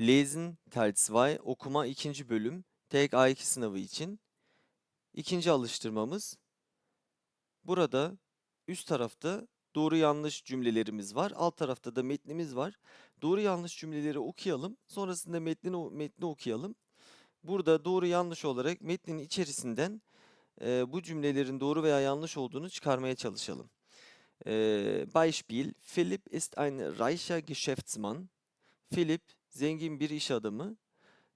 Lesen Teil 2 okuma ikinci bölüm TEG A2 sınavı için. İkinci alıştırmamız. Burada üst tarafta doğru yanlış cümlelerimiz var. Alt tarafta da metnimiz var. Doğru yanlış cümleleri okuyalım. Sonrasında metnini, metni okuyalım. Burada doğru yanlış olarak metnin içerisinden e, bu cümlelerin doğru veya yanlış olduğunu çıkarmaya çalışalım. E, Beispiel, Philipp ist ein reicher Geschäftsmann. Philipp zengin bir iş adamı.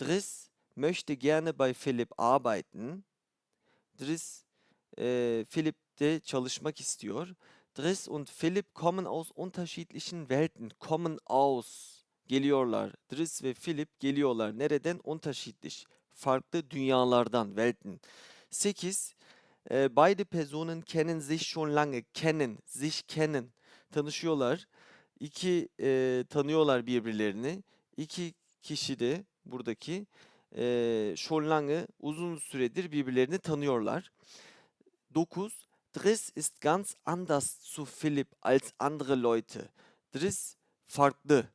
Driss möchte gerne bei Philipp arbeiten. Driss e, Philipp de çalışmak istiyor. Driss und Philipp kommen aus unterschiedlichen Welten. Kommen aus. Geliyorlar. Driss ve Philipp geliyorlar. Nereden? Unterschiedlich. Farklı dünyalardan. Welten. 8. E, beide Personen kennen sich schon lange. Kennen. Sich kennen. Tanışıyorlar. İki e, tanıyorlar birbirlerini. İki kişi de buradaki e, schon lange uzun süredir birbirlerini tanıyorlar. 9. Driss ist ganz anders zu Philipp als andere Leute. Driss farklı.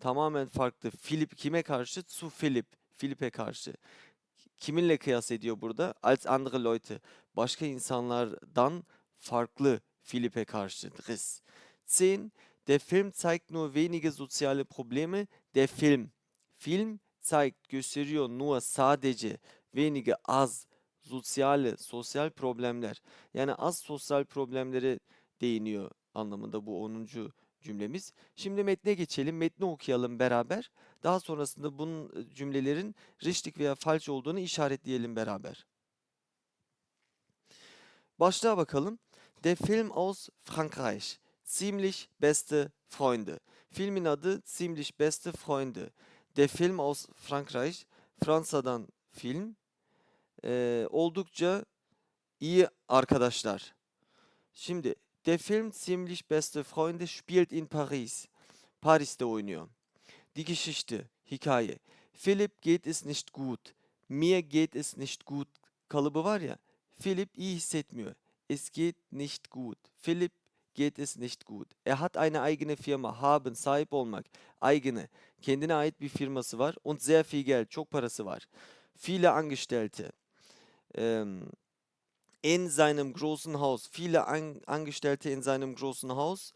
Tamamen farklı. Philip kime karşı? Zu Philipp. Philip'e karşı. Kiminle kıyas ediyor burada? Als andere Leute. Başka insanlardan farklı Philip'e karşı. Driss. 10. Der Film zeigt nur wenige soziale Probleme. Der Film. Film zeigt, gösteriyor nur sadece wenige az soziale, sosyal problemler. Yani az sosyal problemlere değiniyor anlamında bu 10. cümlemiz. Şimdi metne geçelim. Metni okuyalım beraber. Daha sonrasında bunun cümlelerin richtig veya falsch olduğunu işaretleyelim beraber. Başlığa bakalım. Der Film aus Frankreich. Ziemlich beste Freunde. Filmin adı Ziemlich beste Freunde. Der Film aus Frankreich. Fransa'dan film. Ee, oldukça iyi arkadaşlar. Şimdi Der Film Ziemlich beste Freunde spielt in Paris. Paris'te oynuyor. Die Geschichte, hikaye. Philipp geht es nicht gut. Mir geht es nicht gut kalıbı var ya. Philipp iyi hissetmiyor. Es geht nicht gut. Philipp geht es nicht gut. Er hat eine eigene Firma. Haben, sahip olmak. Eigene. Kendine ait bir firması var. Und sehr viel Geld. Çok parası var. Viele Angestellte. Ähm, in seinem großen Haus. Viele An Angestellte in seinem großen Haus.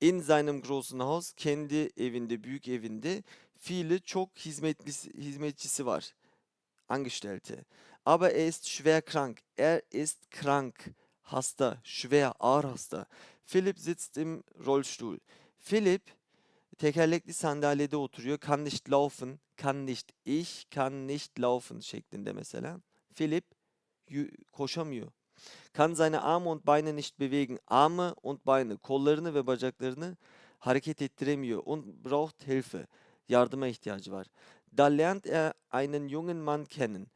In seinem großen Haus. Kendi evinde, büyük evinde. Viele çok hizmetlisi, hizmetçisi var. Angestellte. Aber er ist schwer krank. Er ist krank. Hasta. Schwer. Ağır hasta. Philipp sitzt im Rollstuhl. Philipp tekerlekli sandalyede oturuyor. Kann nicht laufen. Kann nicht. Ich kann nicht laufen şeklinde mesela. Philipp yü- koşamıyor. Kann seine Arme und Beine nicht bewegen. Arme und Beine, kollarını ve bacaklarını hareket ettiremiyor und braucht Hilfe. Yardıma ihtiyacı var. Da lernt er einen jungen Mann kennen.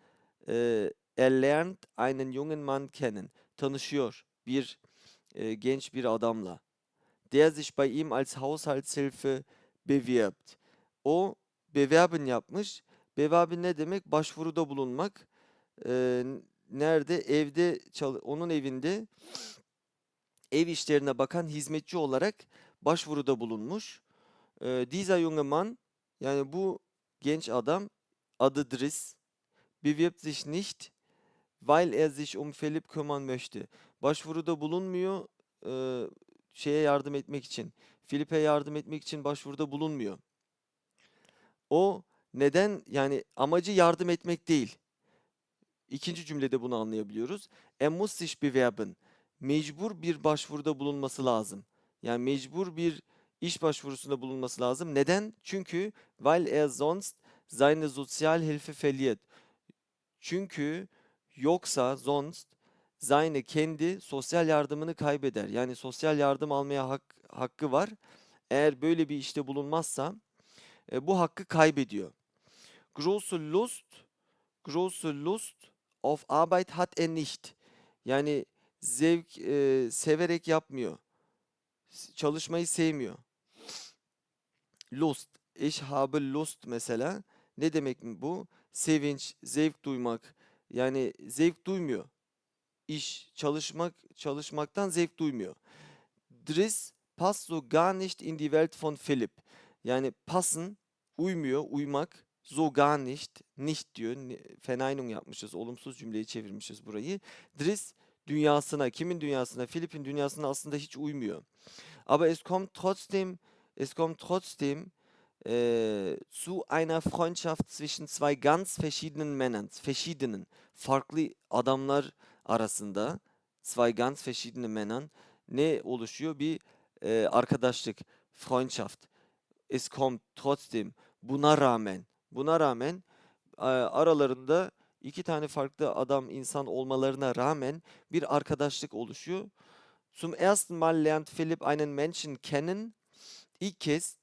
Ee, er lernt einen jungen Mann kennen. Tanışıyor bir e, genç bir adamla. Der sich bei ihm als Haushaltshilfe bewirbt. O bewerben yapmış. Bewerben ne demek? Başvuruda bulunmak. Ee, nerede? Evde onun evinde ev işlerine bakan hizmetçi olarak başvuruda bulunmuş. Ee, dieser junge Mann yani bu genç adam adı Driss bewirbt sich nicht weil er sich um Philipp kümmern möchte. Başvuruda bulunmuyor e, şeye yardım etmek için. Filip'e yardım etmek için başvuruda bulunmuyor. O neden yani amacı yardım etmek değil. İkinci cümlede bunu anlayabiliyoruz. Er muss sich bewerben. Mecbur bir başvuruda bulunması lazım. Yani mecbur bir iş başvurusunda bulunması lazım. Neden? Çünkü weil er sonst seine Sozialhilfe verliert. Çünkü yoksa sonst seine kendi sosyal yardımını kaybeder. Yani sosyal yardım almaya hak, hakkı var. Eğer böyle bir işte bulunmazsa e, bu hakkı kaybediyor. Große Lust, große Lust auf Arbeit hat er nicht. Yani zevk e, severek yapmıyor. Çalışmayı sevmiyor. Lust. Ich habe Lust mesela. Ne demek bu? Sevinç, zevk duymak. Yani zevk duymuyor. İş, çalışmak, çalışmaktan zevk duymuyor. Driss passt so gar nicht in die Welt von Philipp. Yani passen uymuyor, uymak, so gar nicht, nicht diyor. Ne- Verneinung yapmışız, olumsuz cümleye çevirmişiz burayı. Dris dünyasına, kimin dünyasına? Filip'in dünyasına aslında hiç uymuyor. Aber es kommt trotzdem, es kommt trotzdem äh, zu einer Freundschaft zwischen zwei ganz verschiedenen Männern, verschiedenen, farklı adamlar arasında, zwei ganz verschiedene Männern ne oluşuyor? Bir e, arkadaşlık, Freundschaft. Es kommt trotzdem, buna rağmen, buna rağmen e, aralarında iki tane farklı adam, insan olmalarına rağmen bir arkadaşlık oluşuyor. Zum ersten Mal lernt Philipp einen Menschen kennen. İlk kez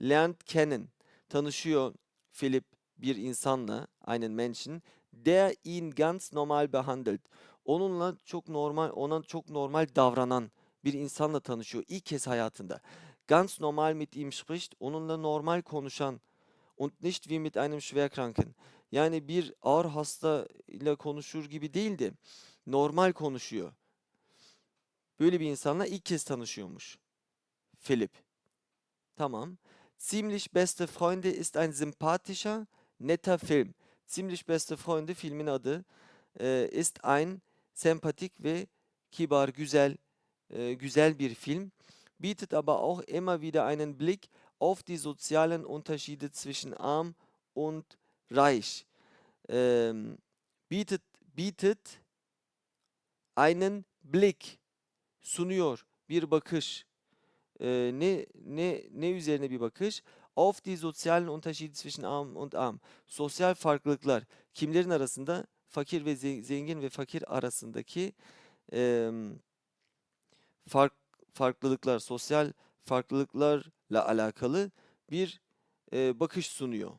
lernt kennen. Tanışıyor Philipp bir insanla, einen Menschen, der ihn ganz normal behandelt. Onunla çok normal, ona çok normal davranan bir insanla tanışıyor ilk kez hayatında. Ganz normal mit ihm spricht, onunla normal konuşan und nicht wie mit einem Schwerkranken. Yani bir ağır hasta ile konuşur gibi değil de normal konuşuyor. Böyle bir insanla ilk kez tanışıyormuş. Philipp. Tamam. Ziemlich beste Freunde ist ein sympathischer, netter Film. Ziemlich beste Freunde filmin adı e, ist ein sempatik ve kibar, güzel, e, güzel bir film. Bietet aber auch immer wieder einen Blick auf die sozialen Unterschiede zwischen arm und reich. Ähm, bietet, bietet einen Blick sunuyor bir bakış. Ee, ne ne ne üzerine bir bakış? Auf die sozialen Unterschiede zwischen arm und arm. Sosyal farklılıklar kimlerin arasında? Fakir ve ze- zengin ve fakir arasındaki em, fark farklılıklar, sosyal farklılıklarla alakalı bir e, bakış sunuyor.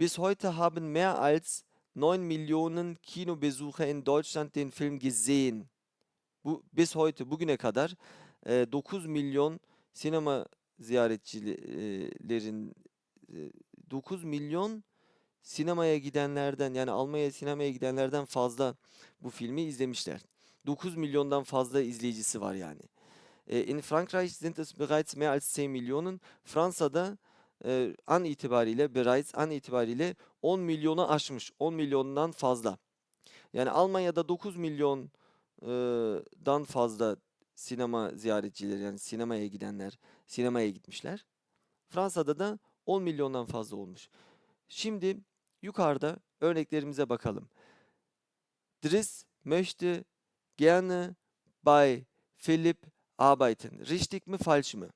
Bis heute haben mehr als 9 Millionen Kinobesucher in Deutschland den Film gesehen. Bu bis heute bugüne kadar e, 9 milyon sinema ziyaretçilerin e, 9 milyon sinemaya gidenlerden yani Almanya sinemaya gidenlerden fazla bu filmi izlemişler. 9 milyondan fazla izleyicisi var yani. E, in Frankreich sind es bereits mehr als 10 Millionen. Fransa'da e, an itibariyle bereits an itibariyle 10 milyonu aşmış. 10 milyondan fazla. Yani Almanya'da 9 milyon e, dan fazla sinema ziyaretçileri yani sinemaya gidenler sinemaya gitmişler. Fransa'da da 10 milyondan fazla olmuş. Şimdi yukarıda örneklerimize bakalım. Dries möchte gerne bei Philipp arbeiten. Richtig mi falsch mı?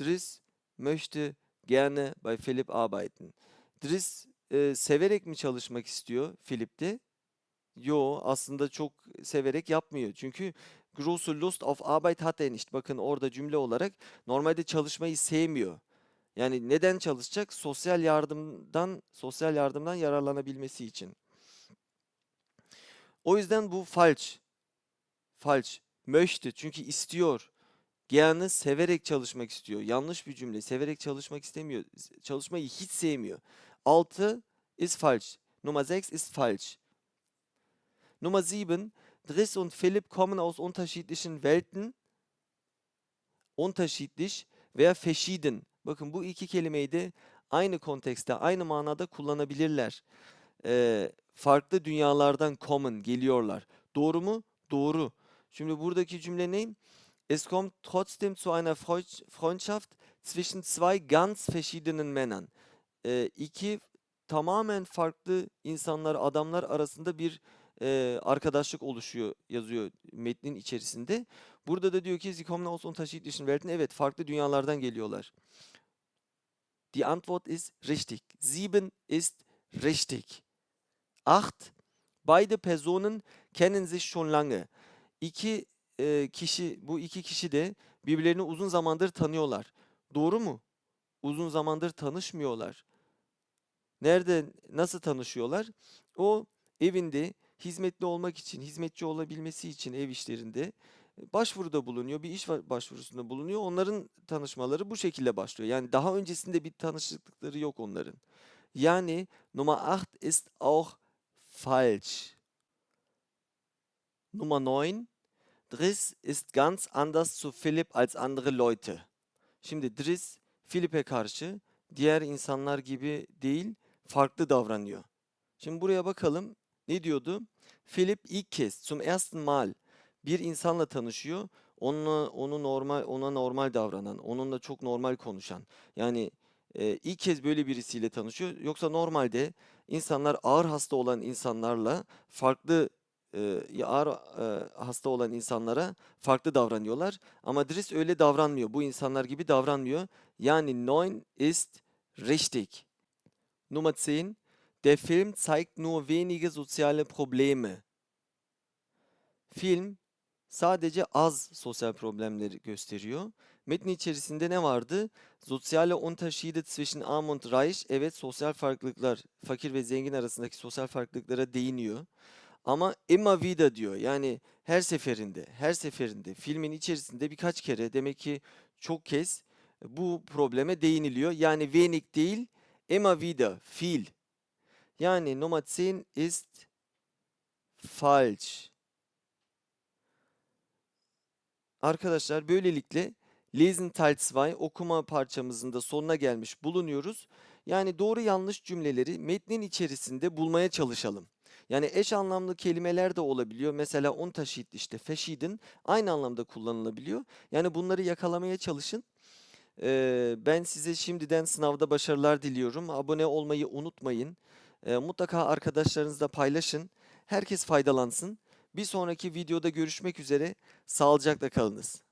Dries möchte gerne bei Philipp arbeiten. Dries e, severek mi çalışmak istiyor Philipp'te? Yo, aslında çok severek yapmıyor. Çünkü große Lust auf Arbeit hat er nicht. Bakın orada cümle olarak normalde çalışmayı sevmiyor. Yani neden çalışacak? Sosyal yardımdan, sosyal yardımdan yararlanabilmesi için. O yüzden bu falsch. Falsch. Möchte çünkü istiyor. Gerne severek çalışmak istiyor. Yanlış bir cümle. Severek çalışmak istemiyor. Çalışmayı hiç sevmiyor. 6 ist falsch. Nummer 6 ist falsch. Nummer 7. Driss und Philipp kommen aus unterschiedlichen Welten. Unterschiedlich veya verschieden. Bakın bu iki kelimeyi de aynı kontekste, aynı manada kullanabilirler. Ee, farklı dünyalardan kommen, geliyorlar. Doğru mu? Doğru. Şimdi buradaki cümle ne? Es kommt trotzdem zu einer Freundschaft zwischen zwei ganz verschiedenen Männern. Ee, iki tamamen farklı insanlar, adamlar arasında bir e, arkadaşlık oluşuyor yazıyor metnin içerisinde. Burada da diyor ki Sie kommen aus unterschiedlichen Welten. Evet, farklı dünyalardan geliyorlar. Die Antwort ist richtig. Sieben ist richtig. Acht. Beide Personen kennen sich schon lange. İki e, kişi, bu iki kişi de birbirlerini uzun zamandır tanıyorlar. Doğru mu? Uzun zamandır tanışmıyorlar. Nerede, nasıl tanışıyorlar? O evinde hizmetli olmak için, hizmetçi olabilmesi için ev işlerinde başvuruda bulunuyor, bir iş başvurusunda bulunuyor. Onların tanışmaları bu şekilde başlıyor. Yani daha öncesinde bir tanışıklıkları yok onların. Yani Nummer 8 ist auch falsch. Nummer 9. Driss ist ganz anders zu Philipp als andere Leute. Şimdi Dries Philip'e karşı diğer insanlar gibi değil, farklı davranıyor. Şimdi buraya bakalım. Ne diyordu? Philip ilk kez zum ersten Mal bir insanla tanışıyor. Onunla onu normal ona normal davranan, onunla çok normal konuşan. Yani e, ilk kez böyle birisiyle tanışıyor. Yoksa normalde insanlar ağır hasta olan insanlarla farklı e, ağır e, hasta olan insanlara farklı davranıyorlar. Ama Dries öyle davranmıyor. Bu insanlar gibi davranmıyor. Yani neun ist richtig. Nummer 10. Der Film zeigt nur wenige soziale Probleme. Film sadece az sosyal problemleri gösteriyor. Metnin içerisinde ne vardı? Soziale Unterschiede zwischen arm und reich. Evet sosyal farklılıklar, fakir ve zengin arasındaki sosyal farklılıklara değiniyor. Ama immer wieder diyor. Yani her seferinde, her seferinde filmin içerisinde birkaç kere demek ki çok kez bu probleme değiniliyor. Yani wenig değil, immer wieder, viel. Yani Nummer 10 ist falsch. Arkadaşlar böylelikle Lesen Teil 2 okuma parçamızın da sonuna gelmiş bulunuyoruz. Yani doğru yanlış cümleleri metnin içerisinde bulmaya çalışalım. Yani eş anlamlı kelimeler de olabiliyor. Mesela Unterschied işte verschieden aynı anlamda kullanılabiliyor. Yani bunları yakalamaya çalışın. Ee, ben size şimdiden sınavda başarılar diliyorum. Abone olmayı unutmayın. Ee, mutlaka arkadaşlarınızla paylaşın. Herkes faydalansın. Bir sonraki videoda görüşmek üzere. Sağlıcakla kalınız.